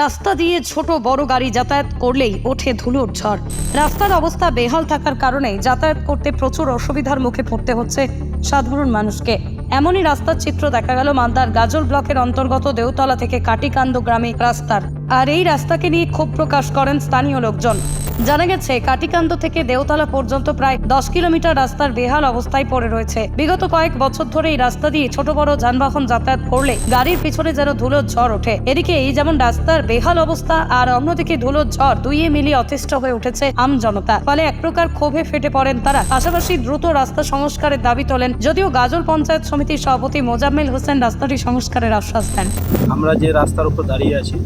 রাস্তা দিয়ে ছোট বড় গাড়ি যাতায়াত করলেই ওঠে ধুলোর ঝড়। রাস্তার অবস্থা বেহাল থাকার কারণে যাতায়াত করতে প্রচুর অসুবিধার মুখে পড়তে হচ্ছে সাধারণ মানুষকে। এমনই রাস্তার চিত্র দেখা গেল মালদার গাজল ব্লকের অন্তর্গত দেওতলা থেকে কাটিকান্দ গ্রামে রাস্তার। আর এই রাস্তাকে নিয়ে ক্ষোভ প্রকাশ করেন স্থানীয় লোকজন। জানা গেছে কাটিকান্দ থেকে দেওতলা পর্যন্ত প্রায় দশ কিলোমিটার রাস্তার বেহাল অবস্থায় পড়ে রয়েছে। বিগত কয়েক বছর ধরে এই রাস্তা দিয়ে ছোট বড় যানবাহন যাতায়াত করলে গাড়ির পিছনে যেন ধুলোর ঝড় ওঠে। এদিকে এই যেমন রাস্তার বেহাল অবস্থা, আর অন্যদিকে ধুলোর ঝড় দুইয়ে মিলিয়ে অতিষ্ঠ হয়ে উঠেছে আম জনতা। ফলে এক প্রকার ক্ষোভে ফেটে পড়েন তারা। পাশাপাশি দ্রুত রাস্তা সংস্কারের দাবি তোলেন। যদিও গাজল পঞ্চায়েত সমিতির সভাপতি মোজাম্মেল হোসেন রাস্তাটি সংস্কারের আশ্বাস দেন। আমরা যে রাস্তার উপর দাঁড়িয়ে আছি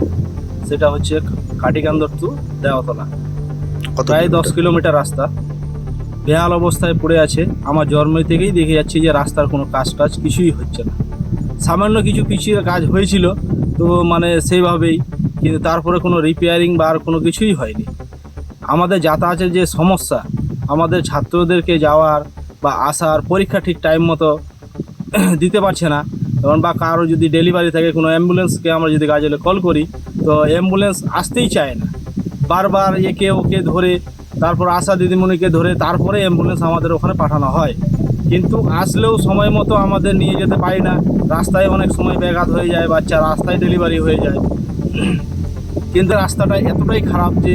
সেটা হচ্ছে কাটিকান্দর টু দেওতলা কত প্রায় দশ কিলোমিটার? কিলোমিটার রাস্তা। বেহাল অবস্থায় পড়ে আছে। আমার জন্ম থেকেই দেখে যাচ্ছি যে রাস্তার কোনো কাজ টাজ কিছুই হচ্ছে না। সামান্য কিছু পিছিয়ে কাজ হয়েছিল তো মানে সেইভাবেই। কিন্তু তারপরে কোনো রিপেয়ারিং বা আর কোনো কিছুই হয়নি। আমাদের যাতায়াতের যে সমস্যা আমাদের ছাত্রদেরকে যাওয়ার বা আসার পরীক্ষা ঠিক টাইম মতো দিতে পারছে না। এবং বা কারও যদি ডেলিভারি থাকে কোনো অ্যাম্বুলেন্সকে আমরা যদি গাজলে কল করি তো অ্যাম্বুলেন্স আসতেই চায় না। বারবার একে ওকে ধরে, তারপর আশা দিদিমণিকে ধরে, তারপরে অ্যাম্বুলেন্স আমাদের ওখানে পাঠানো হয়। কিন্তু আসলেও সময় মতো আমাদের নিয়ে যেতে পারি না। রাস্তায় অনেক সময় ব্যাঘাত হয়ে যায়, বাচ্চা রাস্তায় ডেলিভারি হয়ে যায়। কিন্তু রাস্তাটা এতটাই খারাপ যে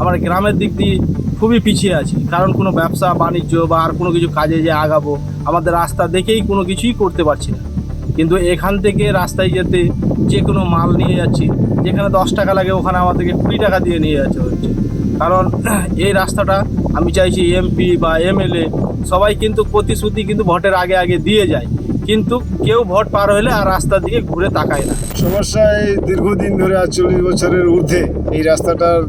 আমরা গ্রামের দিক দিয়ে খুবই পিছিয়ে আছি। কারণ কোনো ব্যবসা, বাণিজ্য বা আর কোনো কিছু কাজে যে আগাবো, আমাদের রাস্তা দেখেই কোনো কিছুই করতে পারছি না। কিন্তু এখান থেকে রাস্তায় যেতে যে কোনো মাল নিয়ে যাচ্ছি, যেখানে দশ টাকা লাগে ওখানে আমাদেরকে কুড়ি টাকা দিয়ে নিয়ে যাচ্ছে হচ্ছে। কারণ এই রাস্তাটা আমি চাইছি এমপি বা এমএলএ সবাই কিন্তু প্রতিশ্রুতি কিন্তু ভোটের আগে আগে দিয়ে যায়। কিন্তু কেউ ভোট পার হলে আর রাস্তার দিকে ঘুরে তাকায় না। সমস্যা এই দীর্ঘদিন ধরে আজ চল্লিশ বছরের ঊর্ধ্বে এই রাস্তাটার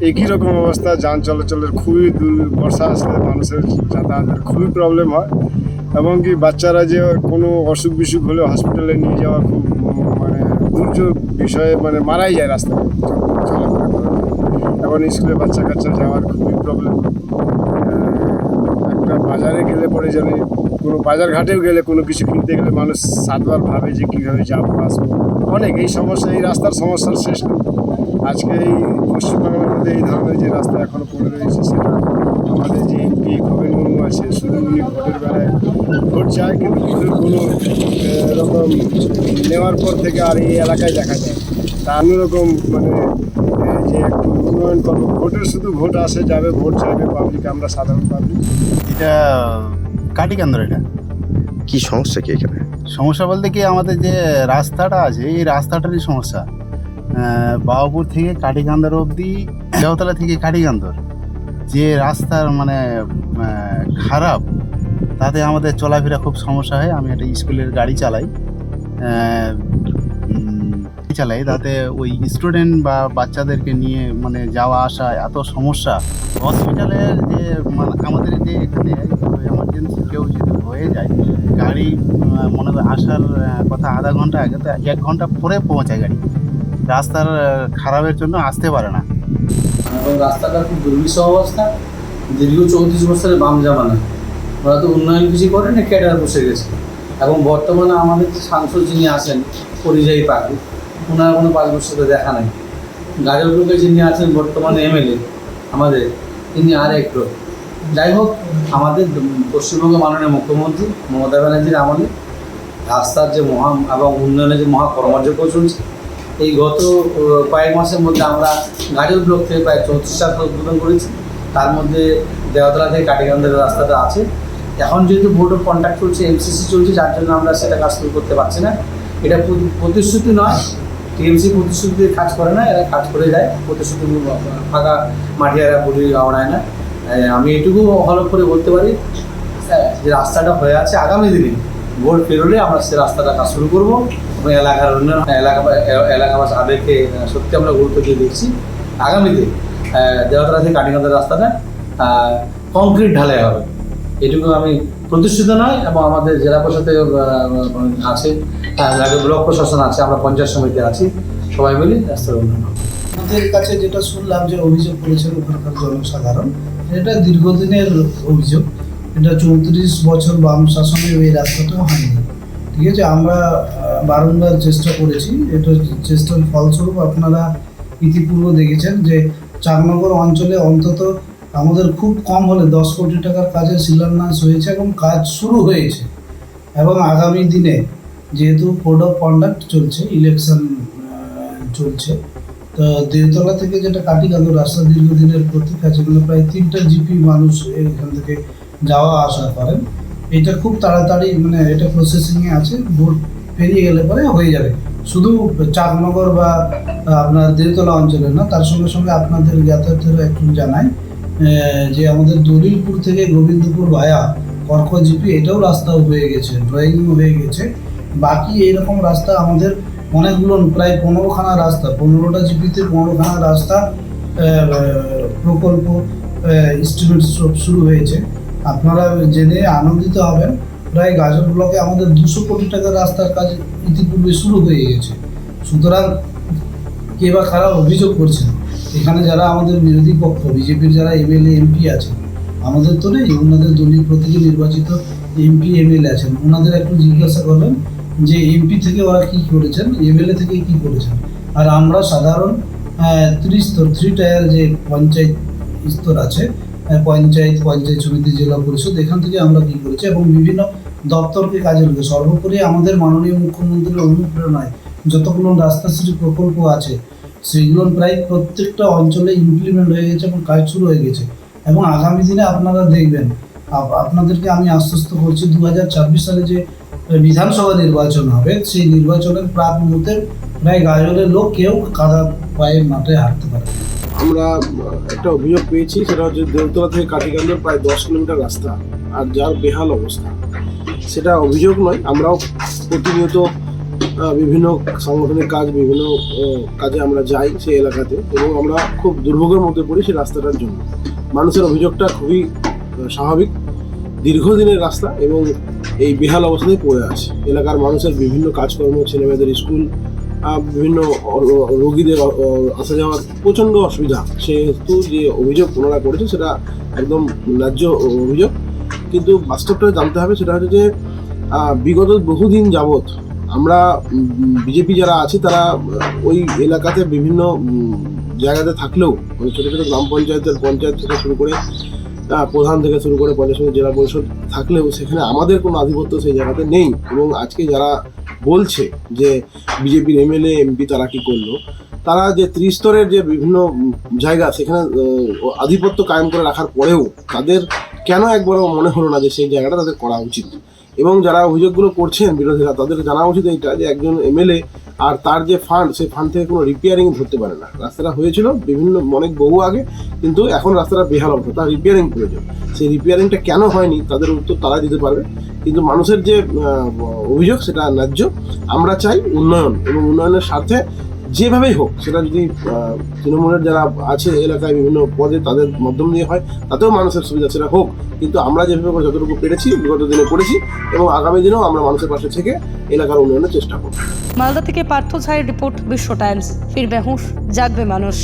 একই রকম অবস্থা, যান চলাচলের খুবই দূর- বর্ষা আসলে মানুষের যাতায়াতের খুবই প্রবলেম হয়। এবং কি বাচ্চারা যে কোনো অসুখ বিসুখ হলে হসপিটালে নিয়ে যাওয়া খুব মানে দুর্যোগ বিষয়ে মানে মারাই যায় রাস্তা এখন স্কুলে বাচ্চা কাচ্চা যাওয়ার খুবই প্রবলেম একটা বাজারে গেলে পরে জানি, কোনো বাজার ঘাটেও গেলে কোনো কিছু কিনতে গেলে মানুষ সাতবার ভাবে যে কীভাবে যাব, আসব। অনেক, এই সমস্যা, এই রাস্তার সমস্যার শেষ নেই। আজকে এই পশ্চিমবাংলার মধ্যে এই ধরনের যে রাস্তা এখনও পড়ে রয়েছে, সেটা আমাদের যে এমপি মুর্মু আছে শুধু উনি ভোটের বেলায় চায় কিন্তু ভোটের কোনো রকম নেওয়ার পর থেকে আর এই এলাকায় দেখা যায়। তা অন্যরকম মানে যে একটু উন্নয়ন করব ভোটের শুধু ভোট আসে যাবে ভোট চাইবে পাবলিক আমরা সাধারণ পাবলিক এটা কাটিকান্দর এটা। কি সমস্যা কি এখানে? সমস্যা বলতে কি আমাদের যে রাস্তাটা আছে এই রাস্তাটারই সমস্যা। বাবুপুর থেকে কাটিকান্দর অবধি দেওতলা থেকে কাটিকান্দর। যে রাস্তার মানে খারাপ তাতে আমাদের চলাফেরা খুব সমস্যা হয়। আমি একটা স্কুলের গাড়ি চালাই। চালাই। তাতে ওই স্টুডেন্ট বা বাচ্চাদেরকে নিয়ে মানে যাওয়া আসা এত সমস্যা। হসপিটালের যে মানে আমাদের যে এখানে এমার্জেন্সি কেউ যদি হয়ে যায়, গাড়ি মনে আসার কথা আধা ঘণ্টা আগে, তো এক ঘণ্টা পরে পৌঁছায় গাড়ি। রাস্তার খারাপের জন্য আসতে পারে না। এবং রাস্তাটা খুব দুর্বিষহ অবস্থা। দীর্ঘ চৌত্রিশ বছরের বাম জামানা। ওরা তো উন্নয়ন কিছু করে না ক্যাডার বসে গেছে। এবং বর্তমানে আমাদের সাংসদ যিনি আছেন, পরিযায়ী পাখি ওনার কোনো পাঁচ বছরে দেখা নাই। গাজল যিনি আছেন, বর্তমানে এমএলএ আমাদের, তিনি আর একটু যাই হোক, আমাদের পশ্চিমবঙ্গ মাননীয় মুখ্যমন্ত্রী মমতা ব্যানার্জির আমলে রাস্তার যে মহা এবং উন্নয়নের যে মহা কর্মযজ্ঞ চলছে, এই গত কয়েক মাসের মধ্যে আমরা গাজল ব্লক থেকে প্রায় চৌত্রিশটা উদ্বোধন করেছি। তার মধ্যে দেওতলা থেকে কাটিগঞ্জের রাস্তাটা আছে। এখন যেহেতু বোর্ড অফ কন্ট্যাক্ট চলছে এমসিসি চলছে, যার জন্য আমরা সেটা কাজ শুরু করতে পারছি না। এটা প্রতিশ্রুতি নয় টিএমসি প্রতিশ্রুতি কাজ করে না, এরা কাজ করে যায়। প্রতিশ্রুতি ফাঁকা মাটি এরা বলি আওড়ায় না। আমি এটুকু হলফ করে বলতে পারি যে রাস্তাটা হয়ে আছে আগামী দিনে ভোট পেরোলে আমরা সে রাস্তাটা কাজ শুরু করব এবং এলাকার উন্নয়ন এলাকা এলাকাবাসী আবেগকে সত্যি আমরা গুরুত্ব দিয়ে দেখছি আগামীতে দেওয়াতলা থেকে কাটিগঞ্জের রাস্তাটা কংক্রিট ঢালাই হবে এটুকু আমি প্রতিষ্ঠিত নয় এবং আমাদের জেলা আহ, আছে ব্লক প্রশাসন আছে আমরা পঞ্চায়েত সমিতি আছি। সবাই মিলে রাস্তার উন্নয়ন আমাদের কাছে যেটা শুনলাম যে অভিযোগ করেছেন ওখানকার জনসাধারণ এটা দীর্ঘদিনের অভিযোগ। এটা চৌত্রিশ বছর বাম শাসনে এই রাস্তাটাও হয়নি। ঠিক আছে আমরা বারংবার চেষ্টা করেছি এটা চেষ্টার ফলস্বরূপ আপনারা ইতিপূর্ব দেখেছেন যে চাকনগর অঞ্চলে অন্তত আমাদের খুব কম হলে দশ কোটি টাকার কাজের শিলান্যাস হয়েছে এবং কাজ শুরু হয়েছে। এবং আগামী দিনে যেহেতু কোড অফ কন্ডাক্ট চলছে ইলেকশন চলছে তো দেওতলা থেকে যেটা কাটিকান্দর রাস্তা দীর্ঘদিনের প্রতীক্ষা যেগুলো প্রায় তিনটা জিপি মানুষ এখান থেকে যাওয়া আসা করেন। এটা খুব তাড়াতাড়ি মানে এটা প্রসেসিংয়ে আছে ভোট পেরিয়ে গেলে পরে হয়ে যাবে। শুধু চাকনগর বা আপনার দেওতলা অঞ্চলে না তার সঙ্গে সঙ্গে আপনাদের যাতায়াতেরও একটু আহ, যে আমাদের দলিলপুর থেকে গোবিন্দপুর ভায়া কর্ক জিপি, এটাও রাস্তাও হয়ে গেছে ড্রয়িংও হয়ে গেছে। বাকি এইরকম রাস্তা আমাদের অনেকগুলো, প্রায় পনেরোখানা রাস্তা, পনেরোটা জিপিতে পনেরোখানা রাস্তা প্রকল্প সব শুরু হয়েছে। আপনারা জেনে আনন্দিত হবেন। প্রায় গাজর ব্লকে আমাদের দুশো কোটি টাকার রাস্তার কাজ ইতিপূর্বে শুরু হয়ে গেছে। সুতরাং কে বা খারাপ অভিযোগ করছেন? এখানে যারা আমাদের বিরোধী পক্ষ, বিজেপির যারা এমএলএ এমপি আছেন, আমাদের তো নেই, ওনাদের দলীয় প্রতীকে নির্বাচিত এমপি এমএলএ আছেন, ওনাদের একটু জিজ্ঞাসা করবেন যে এমপি থেকে ওরা কি করেছেন এমএলএ থেকে কি করেছেন। আর আমরা সাধারণ ত্রিস্তর থ্রি টায়ার যে পঞ্চায়েত স্তর আছে পঞ্চায়েত পঞ্চায়েত সমিতি, জেলা পরিষদ, এখান থেকে আমরা কি করেছি এবং বিভিন্ন দপ্তরকে কাজে লাগে সর্বোপরি আমাদের মাননীয় মুখ্যমন্ত্রীর অনুপ্রেরণায় যতগুলো রাস্তাশ্রী প্রকল্প আছে সেগুলো প্রায় প্রত্যেকটা অঞ্চলে ইমপ্লিমেন্ট হয়ে গেছে এবং কাজ শুরু হয়ে গেছে। এবং আগামী দিনে আপনারা দেখবেন আপনাদেরকে আমি আশ্বস্ত করছি দু সালে যে বিধানসভা নির্বাচন হবে, সেই নির্বাচনের প্রাক মুহূর্তে প্রায় গাজলের লোক কেউ কাদা পায়ে মাঠে হাঁটতে পারে আমরা একটা অভিযোগ পেয়েছি, সেটা হচ্ছে দেবতলা থেকে কাটিকান্দর প্রায় দশ কিলোমিটার রাস্তা, আর যার বেহাল অবস্থা। সেটা অভিযোগ নয়, আমরাও প্রতিনিয়ত বিভিন্ন সাংগঠনিক কাজ, বিভিন্ন কাজে আমরা যাই সেই এলাকাতে এবং আমরা খুব দুর্ভোগের মধ্যে পড়ি সেই রাস্তাটার জন্য। মানুষের অভিযোগটা খুবই স্বাভাবিক। দীর্ঘদিনের রাস্তা এবং এই বেহাল অবস্থায় পড়ে আছে। এলাকার মানুষের বিভিন্ন কাজকর্ম, ছেলেমেয়েদের স্কুল বিভিন্ন রোগীদের আসা যাওয়ার প্রচণ্ড অসুবিধা। সেহেতু যে অভিযোগ ওনারা করেছে সেটা একদম ন্যায্য অভিযোগ। কিন্তু বাস্তবটা জানতে হবে সেটা হচ্ছে যে বিগত বহুদিন যাবৎ আমরা বিজেপি যারা আছে, তারা, ওই এলাকাতে বিভিন্ন জায়গাতে থাকলেও মানে ছোটো ছোটো গ্রাম পঞ্চায়েতের পঞ্চায়েত থেকে শুরু করে প্রধান থেকে শুরু করে পঞ্চায়েত জেলা পরিষদ থাকলেও সেখানে আমাদের কোনো আধিপত্য সেই জায়গাতে নেই। এবং আজকে যারা বলছে যে বিজেপির এমএলএ, এমপি তারা কি করল, তারা যে ত্রিস্তরের যে বিভিন্ন জায়গা, সেখানে আধিপত্য কায়েম করে রাখার পরেও তাদের কেন একবারও মনে হলো না যে সেই জায়গাটা তাদের করা উচিত? এবং যারা অভিযোগগুলো করছেন বিরোধীরা তাদের জানা উচিত এইটা যে একজন এমএলএ আর তার যে ফান্ড, সেই ফান্ড থেকে কোনো রিপেয়ারিং ধরতে পারে না। রাস্তাটা হয়েছিল বিভিন্ন, অনেক বহু আগে, কিন্তু এখন রাস্তাটা বেহাল অবস্থা। তার রিপেয়ারিং প্রয়োজন। সেই রিপেয়ারিংটা কেন হয়নি, তাদের উত্তর তারা দিতে পারবে। কিন্তু মানুষের যে অভিযোগ, সেটা ন্যায্য। আমরা চাই উন্নয়ন এবং উন্নয়নের স্বার্থে যেভাবেই হোক, সেটা যদি তৃণমূলের যারা আছে এলাকায় বিভিন্ন পদে তাদের মাধ্যম দিয়ে হয়, তাতেও মানুষের সুবিধা সেটা হোক। কিন্তু আমরা যেভাবে যতটুকু পেরেছি, বিগত দিনে করেছি, এবং আগামী দিনেও আমরা মানুষের পাশে থেকে এলাকার উন্নয়নের চেষ্টা করব। মালদা থেকে পার্থ ঝায়ের রিপোর্ট বিশ্ব টাইমস। ফিরবে হুঁশ, জাগবে মানুষ।